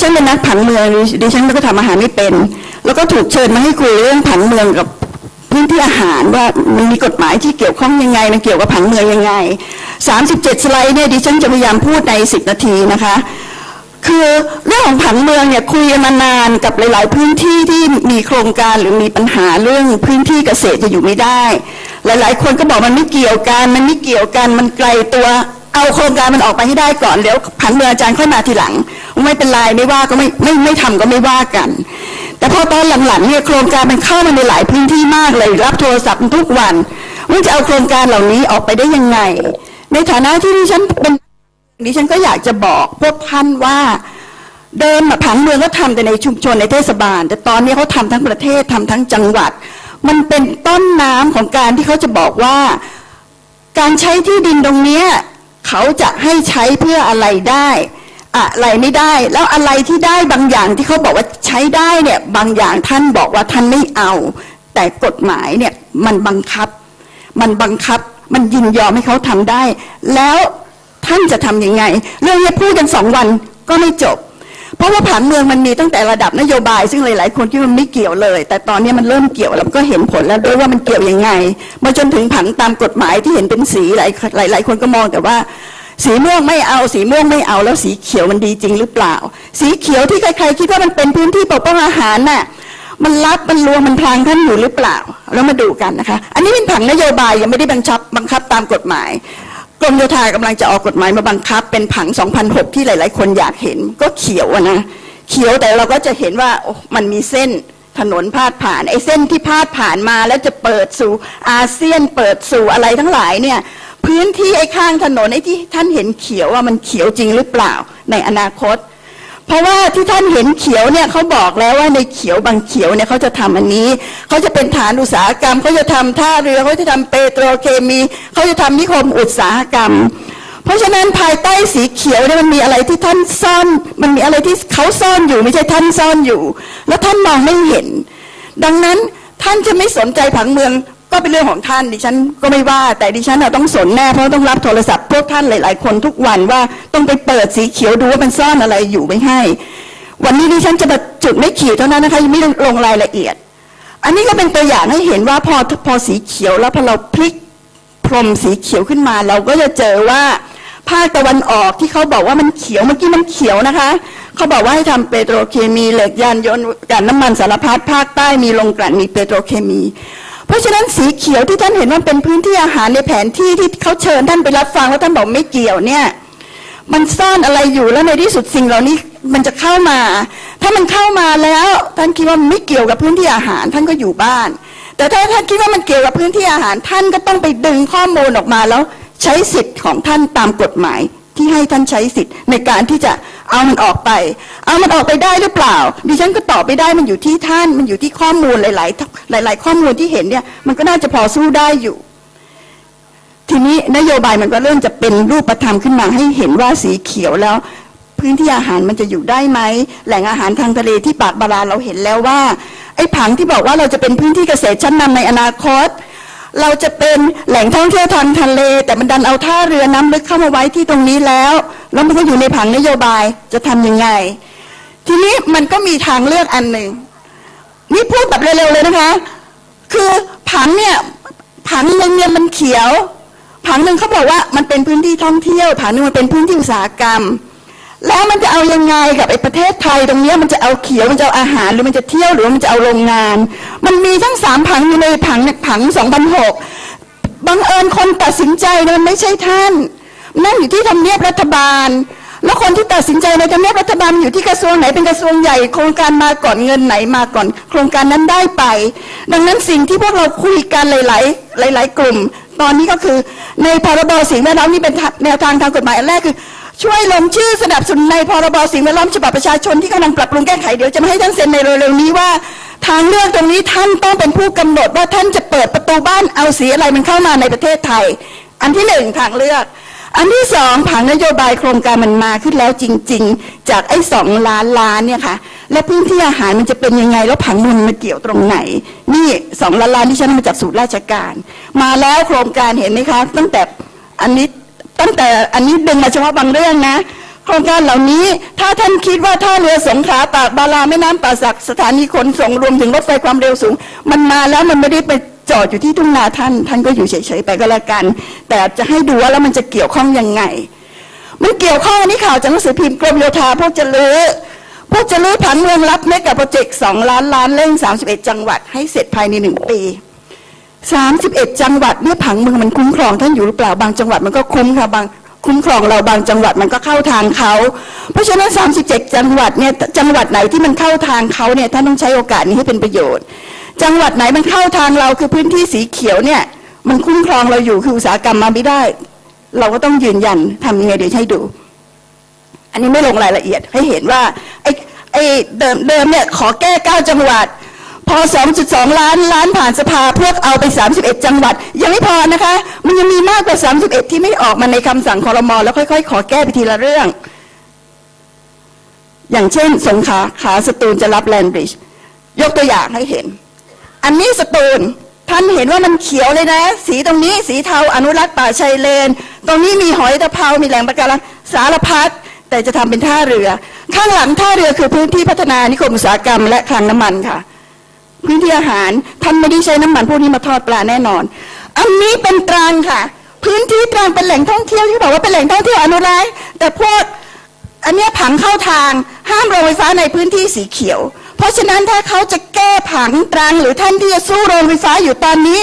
ฉันเป็นนักผังเมืองดิฉันก็ทำอาหารไม่เป็น แล้วก็ถูกเชิญมาให้คุยเรื่องผังเมืองกับพื้นที่อาหารว่ามันมีกฎหมายที่เกี่ยวข้องยังไงมันเกี่ยวกับผังเมืองยังไง 37 สไลด์เนี่ยดิฉันจะพยายามพูดใน 10 นาทีนะคะ คือเรื่องของผังเมืองเนี่ยคุยมานานกับหลาย ๆ พื้นที่ที่มีโครงการหรือมีปัญหาเรื่องพื้นที่เกษตรจะอยู่ไม่ได้ หลาย ๆ คนก็บอกมันไม่เกี่ยวกัน มันไม่เกี่ยวกันมันไกลตัวเอาโครงการมันออกไปให้ได้ก่อนเดี๋ยวผังเมืองอาจารย์ค่อยมาทีหลัง ไม่เป็นไรไม่ว่าก็ไม่ไม่ไม่ทำก็ไม่ว่ากัน แต่พอตอนหลังๆเนี่ยโครงการมันเข้ามาในหลายพื้นที่มากเลยรับโทรศัพท์ทุกวันว่าจะเอาโครงการเหล่านี้ออกไปได้ยังไง ในฐานะที่ดิฉันเป็นดิฉันก็อยากจะบอกพวกท่านว่าเดิมอะผังเมืองก็ทำแต่ในชุมชนในเทศบาล แต่ตอนนี้เขาทำทั้งประเทศทำทั้งจังหวัด มันเป็นต้นน้ำของการที่เขาจะบอกว่า การใช้ที่ดินตรงเนี้ยเขาจะให้ใช้เพื่ออะไรได้ อะไรไม่ได้ แล้วอะไรที่ได้บางอย่างที่เขาบอกว่าใช้ได้เนี่ยบางอย่างท่านบอกว่าท่านไม่เอา แต่กฎหมายเนี่ยมันบังคับ มันบังคับมันยินยอมให้เขาทำได้ แล้วท่านจะทำยังไง เรื่องนี้พูดกันสองวันก็ไม่จบ เพราะว่าผังเมืองมันมีตั้งแต่ระดับนโยบาย ซึ่งหลาย ๆ คนคิดว่ามันไม่เกี่ยวเลย แต่ตอนนี้มันเริ่มเกี่ยวแล้วก็เห็นผลแล้วด้วยว่ามันเกี่ยวยังไงมาจนถึงผังตามกฎหมายที่เห็นเป็นสีหลายหลายหลายคนก็มองแต่ว่า สีม่วงไม่เอาสีม่วงไม่เอาแล้วสีเขียวมันดีจริงหรือเปล่า สีเขียวที่ใครๆคิดว่ามันเป็นพื้นที่ปกป้องอาหารน่ะมันรับมันลวงมันพรางท่านอยู่หรือเปล่า แล้วมาดูกันนะคะ อันนี้เป็นผังนโยบายยังไม่ได้บังคับบังคับตามกฎหมายกรมโยธากำลังจะออกกฎหมายมาบังคับ เป็นผัง 2006 ที่หลาย ๆ คนอยากเห็นก็เขียวนะเขียวแต่เราก็จะเห็นว่ามันมีเส้นถนนพาดผ่านไอ้เส้นที่พาดผ่านมาแล้วจะเปิดสู่อาเซียนเปิดสู่อะไรทั้งหลายเนี่ย พื้นที่ไอ้ข้างถนนไอ้ที่ท่านเห็นเขียวว่ามันเขียวจริงหรือเปล่าในอนาคต เพราะว่าที่ท่านเห็นเขียวเนี่ยเขาบอกแล้วว่าในเขียวบางเขียวเนี่ยเขาจะทำอันนี้เขาจะเป็นฐานอุตสาหกรรมเขาจะทำท่าเรือเขาจะทำเปโตรเคมีเขาจะทำนิคมอุตสาหกรรม เพราะฉะนั้นภายใต้สีเขียวเนี่ยมันมีอะไรที่ท่านซ่อน มันมีอะไรที่เขาซ่อนอยู่ไม่ใช่ท่านซ่อนอยู่ แล้วท่านมองไม่เห็น ดังนั้นท่านจะไม่สนใจผังเมือง ก็เป็นเรื่องของท่านดิฉันก็ไม่ว่า แต่ดิฉันน่ะต้องสนแน่เพราะต้องรับโทรศัพท์พวกท่านหลาย ๆ คนทุกวันว่าต้องไปเปิดสีเขียวดูว่ามันซ่อนอะไรอยู่ไม่ให้ วันนี้ดิฉันจะมาจุดไม่ขีดเท่านั้นนะคะยังไม่ลงรายละเอียด อันนี้ก็เป็นตัวอย่างให้เห็นว่าพอพอสีเขียวแล้วพอเราพลิกพรมสีเขียวขึ้นมา เราก็จะเจอว่าภาคตะวันออกที่เขาบอกว่ามันเขียวเมื่อกี้มันเขียวนะคะเขาบอกว่าให้ทำเปโตรเคมีเหล็กยานยนต์กันน้ำมันสารพัดภาคใต้มีโรงกลั่นมีเปโตรเคมี เพราะฉะนั้นสีเขียวที่ท่านเห็นว่าเป็นพื้นที่อาหารในแผนที่ที่เขาเชิญท่านไปรับฟังแล้วท่านบอกไม่เกี่ยวเนี่ยมันซ่อนอะไรอยู่แล้วในที่สุดสิ่งเหล่านี้มันจะเข้ามา ถ้ามันเข้ามาแล้วท่านคิดว่าไม่เกี่ยวกับพื้นที่อาหารท่านก็อยู่บ้าน แต่ถ้าท่านคิดว่ามันเกี่ยวกับพื้นที่อาหารท่านก็ต้องไปดึงข้อมูลออกมาแล้วใช้สิทธิ์ของท่านตามกฎหมายที่ให้ท่านใช้สิทธิ์ในการที่จะ เอามันออกไป เอามันออกไปได้หรือเปล่า ดิฉันก็ตอบไม่ได้มันอยู่ที่ท่าน มันอยู่ที่ข้อมูลหลาย ๆ หลาย ๆ ข้อมูลที่เห็นเนี่ย มันก็น่าจะพอสู้ได้อยู่ ทีนี้นโยบายมันก็เริ่มจะเป็นรูปธรรมขึ้นมาให้เห็นว่าสีเขียวแล้ว พื้นที่อาหารมันจะอยู่ได้ไหม แหล่งอาหารทางทะเลที่ปากบาราเราเห็นแล้วว่า ไอ้ผังที่บอกว่าเราจะเป็นพื้นที่เกษตรชั้นนำในอนาคตเราจะเป็นแหล่งท่องเที่ยวทางทะเล แต่มันดันเอาท่าเรือน้ำลึกเข้ามาไว้ที่ตรงนี้แล้ว แล้วมันก็อยู่ในผังนโยบายจะทำยังไง ทีนี้มันก็มีทางเลือกอันหนึ่งนี่พูดแบบเร็วๆเลยนะคะ คือผังเนี่ยผังหนึ่งเนี่ยมันเขียว ผังหนึ่งเขาบอกว่ามันเป็นพื้นที่ท่องเที่ยว ผังหนึ่งมันเป็นพื้นที่อุตสาหกรรม แล้วมันจะเอายังไงกับไอ้ประเทศไทยตรงเนี้ยมันจะเอาเขียวมันจะเอาอาหารหรือมันจะเที่ยวหรือมันจะเอาโรงงาน มันมีทั้งสามผังอยู่ในผังผังสองพันหกบังเอิญคนตัดสินใจมันไม่ใช่ท่าน นั่งอยู่ที่ทำเนียบรัฐบาล แล้วคนที่ตัดสินใจในทำเนียบรัฐบาลอยู่ที่กระทรวงไหนเป็นกระทรวงใหญ่ โครงการมาก่อนเงินไหนมาก่อน โครงการนั้นได้ไป ดังนั้นสิ่งที่พวกเราคุยกันหลาย ๆ หลาย ๆ กลุ่ม ตอนนี้ก็คือในพรบสิ่งแวดล้อมนี่เป็นแนวทางทางกฎหมายอันแรกคือช่วยลงชื่อสนับสนุนในพรบสิ่งแวดล้อมฉบับประชาชนที่กำลังปรับปรุงแก้ไขเดี๋ยวจะมาให้ท่านเซ็นในเร็วๆนี้ว่า ทางเลือกตรงนี้ท่านต้องเป็นผู้กำหนดว่าท่านจะเปิดประตูบ้านเอาสีอะไรมันเข้ามาในประเทศไทย อันที่หนึ่งทางเลือก อันที่สองผังนโยบายโครงการมันมาขึ้นแล้วจริง ๆ จากไอ้สองล้านล้านเนี่ยค่ะ และพื้นที่อาหารมันจะเป็นยังไง แล้วผังมันมาเกี่ยวตรงไหน นี่สองล้านล้านที่ฉันมาจากสูตรราชการ มาแล้วโครงการเห็นไหมคะ ตั้งแต่อันนี้ตั้งแต่อันนี้ดึงมาเฉพาะบางเรื่องนะ โครงการเหล่านี้ถ้าท่านคิดว่าท่าเรือสงขลาตากบาราแม่น้ำป่าสักสถานีขนส่งรวมถึงรถไฟความเร็วสูง มันมาแล้วมันไม่ได้ไป จอดอยู่ที่ทุ่งนาท่าน ท่านก็อยู่เฉยๆไปก็แล้วกัน แต่จะให้ดูว่าแล้วมันจะเกี่ยวข้องยังไง มันเกี่ยวข้องนนี้ข่าวจากหนังสือพิมพ์กรมโยธาพวกจะลื้อพวกจะลื้อผังเมืองรับเมกะโปรเจกต์สองล้านล้านเร่ง 31 จังหวัดให้เสร็จภายในหนึ่งปี 31 จังหวัดเนี่ยผังเมืองมันคุ้มครองท่านอยู่หรือเปล่าบางจังหวัดมันก็คุ้มค่ะบางคุ้มครองเราบางจังหวัดมันก็เข้าทางเขา เพราะฉะนั้น 37 จังหวัดเนี่ยจังหวัดไหนที่มันเข้าทางเขาเนี่ยท่านต้องใช้โอกาสนี้ให้เป็นประโยชน์ จังหวัดไหนมันเข้าทางเราคือพื้นที่สีเขียวเนี่ย มันคุ้มครองเราอยู่คืออุตสาหกรรมมาไม่ได้ เราก็ต้องยืนยันทำยังไงเดี๋ยวให้ดู อันนี้ไม่ลงรายละเอียดให้เห็นว่าไอ้ไอ้เดิมเดิมเนี่ยขอแก้เก้าจังหวัด พอ 2.2 ล้านล้านผ่านสภาพวกเอาไป 31 จังหวัด ยังไม่พอนะคะ มันยังมีมากกว่า 31 ที่ไม่ออกมาในคำสั่งคอรมอแล้วค่อยๆ ขอแก้ไปทีละเรื่อง อย่างเช่น สงขาขาสตูลจะรับแลนบริดจ์ยกตัวอย่างให้เห็น อันนี้สตูลท่านเห็นว่ามันเขียวเลยนะ สีตรงนี้สีเทาอนุรักษ์ป่าชายเลน ตรงนี้มีหอยตะเภามีแหล่งปะการังสารพัดแต่จะทำเป็นท่าเรือ ข้างหลังท่าเรือคือพื้นที่พัฒนานิคมอุตสาหกรรมและคลังน้ำมันค่ะ พื้นที่อาหารท่านไม่ได้ใช้น้ำมันพวกนี้มาทอดปลาแน่นอน อันนี้เป็นตรังค่ะ พื้นที่ตรังเป็นแหล่งท่องเที่ยวที่บอกว่าเป็นแหล่งท่องเที่ยวอนุรักษ์แต่พวกอันนี้ผังเข้าทางห้ามโรงไฟฟ้าในพื้นที่สีเขียว เพราะฉะนั้นถ้าเขาจะแก้ผังตรังหรือท่านที่จะสู้โรงไฟฟ้าอยู่ตอนนี้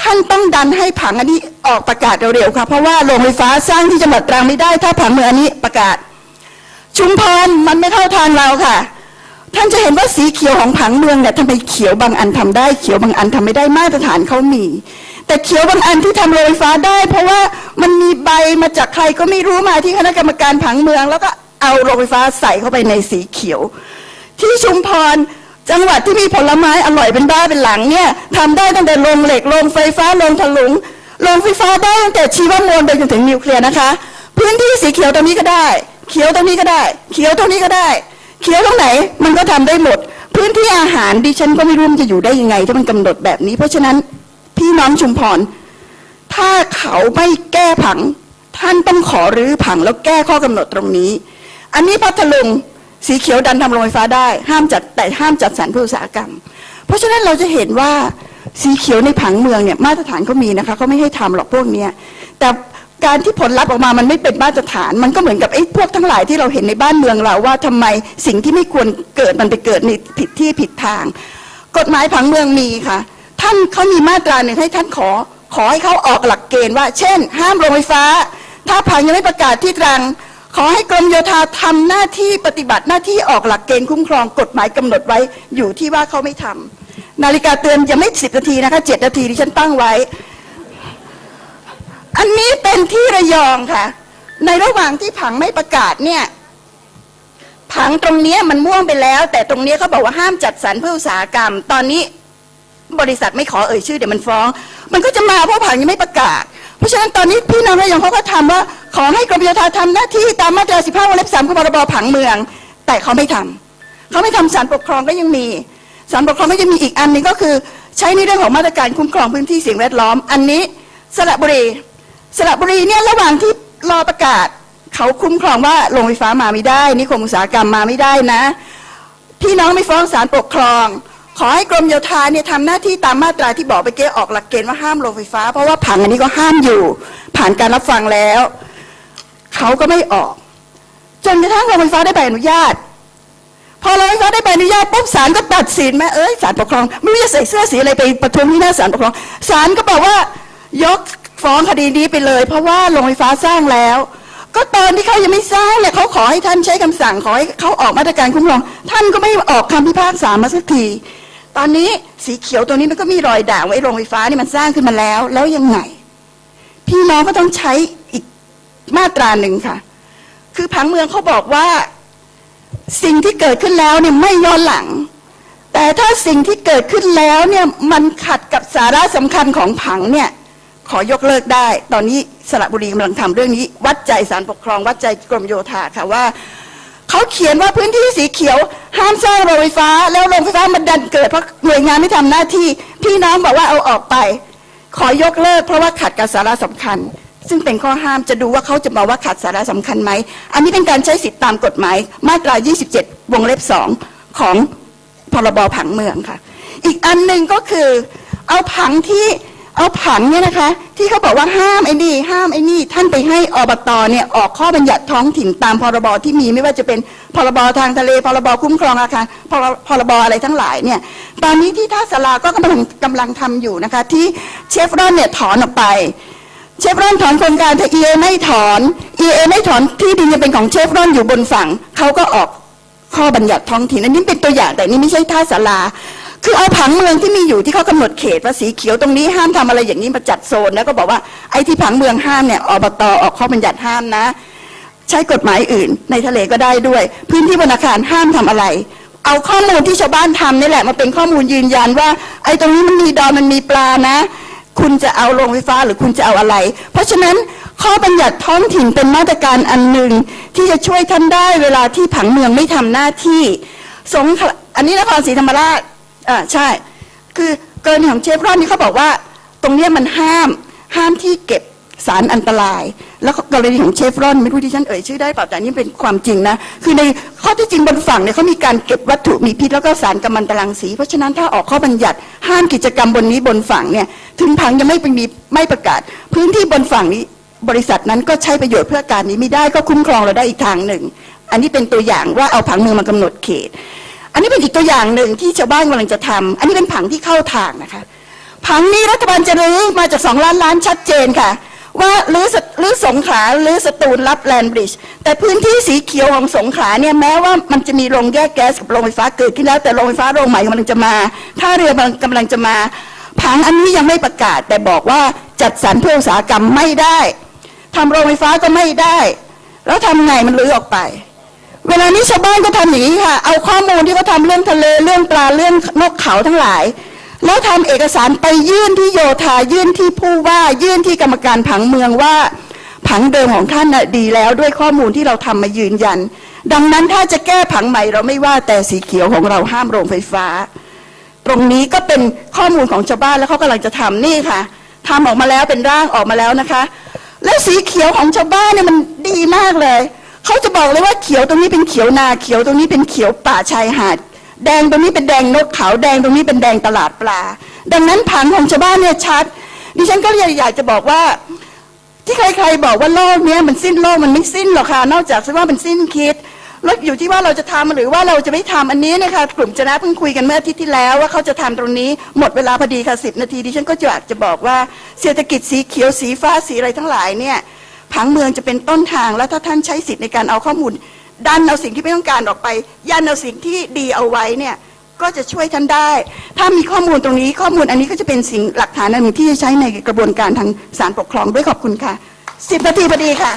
ท่านต้องดันให้ผังอันนี้ออกประกาศเร็วๆค่ะเพราะว่าโรงไฟฟ้าสร้างที่จังหวัดตรังไม่ได้ ถ้าผังเมืองอันนี้ประกาศ ชุมพรมันไม่เข้าทางเราค่ะ ท่านจะเห็นว่าสีเขียวของผังเมืองเนี่ยทำไมเขียวบางอันทำได้ เขียวบางอันทำไม่ได้มาตรฐานเขามีแต่เขียวบางอันที่ทำโรงไฟฟ้าได้ เพราะว่ามันมีใบมาจากใครก็ไม่รู้มาที่คณะกรรมการผังเมือง แล้วก็เอาโรงไฟฟ้าใส่เข้าไปในสีเขียว ที่ชุมพรจังหวัดที่มีผลไม้อร่อยเป็นบ้าเป็นหลังเนี่ยทำได้ตั้งแต่โรงเหล็กโรงไฟฟ้าโรงถลุงโรงไฟฟ้าได้ตั้งแต่ชีวมวลไปจนถึงนิวเคลียร์นะคะ พื้นที่สีเขียวตรงนี้ก็ได้ เขียวตรงนี้ก็ได้ เขียวตรงนี้ก็ได้ เขียวตรงไหนมันก็ทำได้หมด พื้นที่อาหารดิฉันก็ไม่รู้มันจะอยู่ได้ยังไง ถ้ามันกำหนดแบบนี้ เพราะฉะนั้นพี่น้องชุมพร ถ้าเขาไม่แก้ผัง ท่านต้องขอรื้อผังแล้วแก้ข้อกำหนดตรงนี้ อันนี้พัทลุง สีเขียวดันทำโรงไฟฟ้าได้ ห้ามจัดแต่ห้ามจัดสรรเพื่ออุตสาหกรรม เพราะฉะนั้นเราจะเห็นว่าสีเขียวในผังเมืองเนี่ยมาตรฐานเขามีนะคะเขาไม่ให้ทำหรอกพวกเนี้ยแต่การที่ผลลัพธ์ออกมามันไม่เป็นมาตรฐาน มันก็เหมือนกับไอ้พวกทั้งหลายที่เราเห็นในบ้านเมืองเราว่าทำไมสิ่งที่ไม่ควรเกิดมันไปเกิดในผิดที่ผิดทาง กฎหมายผังเมืองมีค่ะ ท่านเขามีมาตราหนึ่งให้ท่านขอ ขอให้เขาออกหลักเกณฑ์ว่า เช่น ห้ามโรงไฟฟ้า ถ้าผังยังไม่ประกาศที่ตรัง ขอให้กรมโยธาทำหน้าที่ปฏิบัติหน้าที่ออกหลักเกณฑ์คุ้มครองกฎหมายกำหนดไว้อยู่ที่ว่าเขาไม่ทำนาฬิกาเตือนยังไม่สิบนาทีนะคะเจ็ดนาทีที่ฉันตั้งไว้ อันนี้เป็นที่ระยองค่ะ ในระหว่างที่ผังไม่ประกาศเนี่ยผังตรงนี้มันม่วงไปแล้ว แต่ตรงนี้เขาบอกว่าห้ามจัดสรรเพื่ออุตสาหกรรม ตอนนี้บริษัทไม่ขอเอ่ยชื่อเดี๋ยวมันฟ้อง มันก็จะมาเพราะผังยังไม่ประกาศ เพราะฉะนั้นตอนนี้พี่น้องระยองเขาก็ทำว่า ขอให้กรมโยธาทำหน้าที่ตามมาตรา 15วงเล็บ3ของพรบผังเมือง แต่เขาไม่ทำเขาไม่ทำศาลปกครองก็ยังมีศาลปกครองก็ยังมีอีกอันนึงก็คือ ใช้ในเรื่องของมาตรการคุ้มครองพื้นที่สิ่งแวดล้อม อันนี้สระบุรีสระบุรีเนี่ยระหว่างที่รอประกาศ เขาคุ้มครองว่าโรงไฟฟ้ามาไม่ได้นิคมอุตสาหกรรมมาไม่ได้นะ พี่น้องไม่ฟ้องศาลปกครอง ขอให้กรมโยธาเนี่ยทำหน้าที่ตามมาตราที่บอกไปเก้ออกหลักเกณฑ์ว่าห้ามโรงไฟฟ้า เพราะว่าผังอันนี้ก็ห้ามอยู่ ผ่านการรับฟังแล้ว เขาก็ไม่ออก จนกระทั่งโรงไฟฟ้าได้ใบอนุญาต พอโรงไฟฟ้าได้ใบอนุญาตปุ๊บศาลก็ตัดสินแม่เอ้ยศาลปกครองไม่รู้จะใส่เสื้อสีอะไรไปประท้วงที่หน้าศาลปกครองศาลก็บอกว่ายกฟ้องคดีนี้ไปเลย เพราะว่าโรงไฟฟ้าสร้างแล้ว ก็ตอนที่เขายังไม่สร้างเนี่ยเขาขอให้ท่านใช้คำสั่งขอให้เขาออกมาตรการคุ้มครอง ท่านก็ไม่ออกคำพิพากษามาสักที ตอนนี้สีเขียวตัวนี้มันก็มีรอยด่างไว้โรงไฟฟ้านี่มันสร้างขึ้นมาแล้ว แล้วยังไง พี่น้องก็ต้องใช้อีกมาตราหนึ่งค่ะ คือผังเมืองเขาบอกว่าสิ่งที่เกิดขึ้นแล้วเนี่ยไม่ย้อนหลัง แต่ถ้าสิ่งที่เกิดขึ้นแล้วเนี่ยมันขัดกับสาระสำคัญของผังเนี่ยขอยกเลิกได้ ตอนนี้สระบุรีกำลังทำเรื่องนี้ วัดใจสารปกครอง วัดใจกรมโยธาค่ะว่า เขาเขียนว่าพื้นที่สีเขียว ห้ามสร้างโรงไฟฟ้า แล้วโรงไฟฟ้ามันดันเกิดเพราะหน่วยงานไม่ทำหน้าที่ พี่น้องบอกว่าเอาออกไป ขอยกเลิก เพราะว่าขัดกับสาระสำคัญ ซึ่งเป็นข้อห้ามจะดูว่าเขาจะมาว่าขัดสาระสำคัญไหม อันนี้เป็นการใช้สิทธิตามกฎหมาย มาตรา 27 วงเล็บ 2 ของพรบผังเมืองค่ะ อีกอันหนึ่งก็คือเอาผังที่ เอาผังเนี่ยนะคะ ที่เขาบอกว่าห้ามไอ้นี่ห้ามไอ้นี่ท่านไปให้อบตเนี่ยออกข้อบัญญัติท้องถิ่นตามพรบที่มีไม่ว่าจะเป็นพรบทางทะเลพรบคุ้มครองอาคารพรพรบอะไรทั้งหลายเนี่ยตอนนี้ที่ท่าสลาก็กำลังกำลังทำอยู่นะคะ ที่เชฟรอนเนี่ยถอนออกไปเชฟรอนถอนโครงการแต่ EA ไม่ถอน EA ไม่ถอนที่ดินยังเป็นของเชฟรอนอยู่บนฝั่งเขาก็ออกข้อบัญญัติท้องถิ่นอันนี้เป็นตัวอย่างแต่นี่ไม่ใช่ท่าสารา คือเอาผังเมืองที่มีอยู่ที่เขากำหนดเขตว่าสีเขียวตรงนี้ห้ามทำอะไรอย่างนี้มาจัดโซนแล้วก็บอกว่าไอ้ที่ผังเมืองห้ามเนี่ยอบตออกข้อบัญญัติห้ามนะ ใช้กฎหมายอื่น ในทะเลก็ได้ด้วย พื้นที่บนอาคารห้ามทำอะไร เอาข้อมูลที่ชาวบ้านทำนี่แหละมาเป็นข้อมูลยืนยันว่า ไอ้ตรงนี้มันมีดอนมันมีปลานะ คุณจะเอาโรงไฟฟ้าหรือคุณจะเอาอะไร เพราะฉะนั้นข้อบัญญัติท้องถิ่นเป็นมาตรการอันหนึ่งที่จะช่วยท่านได้เวลาที่ผังเมืองไม่ทำหน้าที่สงอันนี้นครศรีธรรมราช อ่าใช่ คือกรณีของเชฟรอนนี่เขาบอกว่า ตรงเนี้ยมันห้ามห้ามที่เก็บสารอันตราย แล้วกรณีของเชฟรอนไม่รู้ที่ฉันเอ่ยชื่อได้เปล่าแต่อันนี่เป็นความจริงนะ คือในข้อที่จริงบนฝั่งเนี่ยเขามีการเก็บวัตถุมีพิษแล้วก็สารกัมมันตรังสี เพราะฉะนั้นถ้าออกข้อบัญญัติ ห้ามกิจกรรมบนนี้บนฝั่งเนี่ยถึงผังยังไม่เป็นมีไม่ประกาศ พื้นที่บนฝั่งนี้บริษัทนั้นก็ใช้ประโยชน์เพื่อการนี้ไม่ได้ก็คุ้มครองเราได้อีกทางหนึ่ง อันนี้เป็นตัวอย่างว่าเอาผังเมืองมากำหนดเขต อันนี้เป็นอีกตัวอย่างหนึ่งที่ชาวบ้านกำลังจะทำอันนี้เป็นผังที่เข้าทางนะคะ ผังนี้รัฐบาลจะรื้อมาจากสองล้านล้านชัดเจนค่ะ ว่ารื้อสรื้อสงขลารื้อสตูลรับแลนบริดจ์แต่พื้นที่สีเขียวของสงขลาเนี่ยแม้ว่ามันจะมีโรงแยกแก๊สกับโรงไฟฟ้าเกิดขึ้นแล้วแต่โรงไฟฟ้าโรงใหม่กำลังจะมาท่าเรือกำลังกำลังจะมาผังอันนี้ยังไม่ประกาศ แต่บอกว่าจัดสรรเพื่ออุตสาหกรรมไม่ได้ทำโรงไฟฟ้าก็ไม่ได้ แล้วทำไงมันรื้อออกไป เวลานี้ชาวบ้านก็ทำอย่างนี้ค่ะ เอาข้อมูลที่เขาทำเรื่องทะเลเรื่องปลาเรื่องนกเขาทั้งหลาย แล้วทำเอกสารไปยื่นที่โยธายื่นที่ผู้ว่ายื่นที่กรรมการผังเมืองว่า ผังเดิมของท่านน่ะดีแล้วด้วยข้อมูลที่เราทำมายืนยัน ดังนั้นถ้าจะแก้ผังใหม่เราไม่ว่าแต่สีเขียวของเราห้ามโรงไฟฟ้า ตรงนี้ก็เป็นข้อมูลของชาวบ้านแล้วเขากำลังจะทำนี่ค่ะทำออกมาแล้วเป็นร่างออกมาแล้วนะคะ และสีเขียวของชาวบ้านเนี่ยมันดีมากเลย เขาจะบอกเลยว่าเขียวตรงนี้เป็นเขียวนาเขียวตรงนี้เป็นเขียวป่าชายหาด แดงตรงนี้เป็นแดงนกเขาแดงตรงนี้เป็นแดงตลาดปลา ดังนั้นผังของชาวบ้านเนี่ยชัด ดิฉันก็เลยอยากจะบอกว่า ที่ใครๆบอกว่าโลกเนี้ยมันสิ้นโลกมันไม่สิ้นหรอกค่ะนอกจากว่ามันสิ้นคิดแล้วอยู่ที่ว่าเราจะทำหรือว่าเราจะไม่ทำอันนี้นะคะกลุ่มจนะเพิ่งคุยกันเมื่ออาทิตย์ที่แล้วว่าเขาจะทำตรงนี้หมดเวลาพอดีค่ะสิบนาทีดิฉันก็อยากจะบอกว่าเศรษฐกิจสีเขียวสีฟ้าสีอะไรทั้งหลายเนี่ย ผังเมืองจะเป็นต้นทางแล้วถ้าท่านใช้สิทธิ์ในการเอาข้อมูล ดันเอาสิ่งที่ไม่ต้องการออกไป ยันเอาสิ่งที่ดีเอาไว้เนี่ยก็จะช่วยท่านได้ ถ้ามีข้อมูลตรงนี้ข้อมูลอันนี้ก็จะเป็นสิ่งหลักฐานอันหนึ่งที่จะใช้ในกระบวนการทางศาลปกครองด้วยขอบคุณค่ะสิบนาทีพอดีค่ะ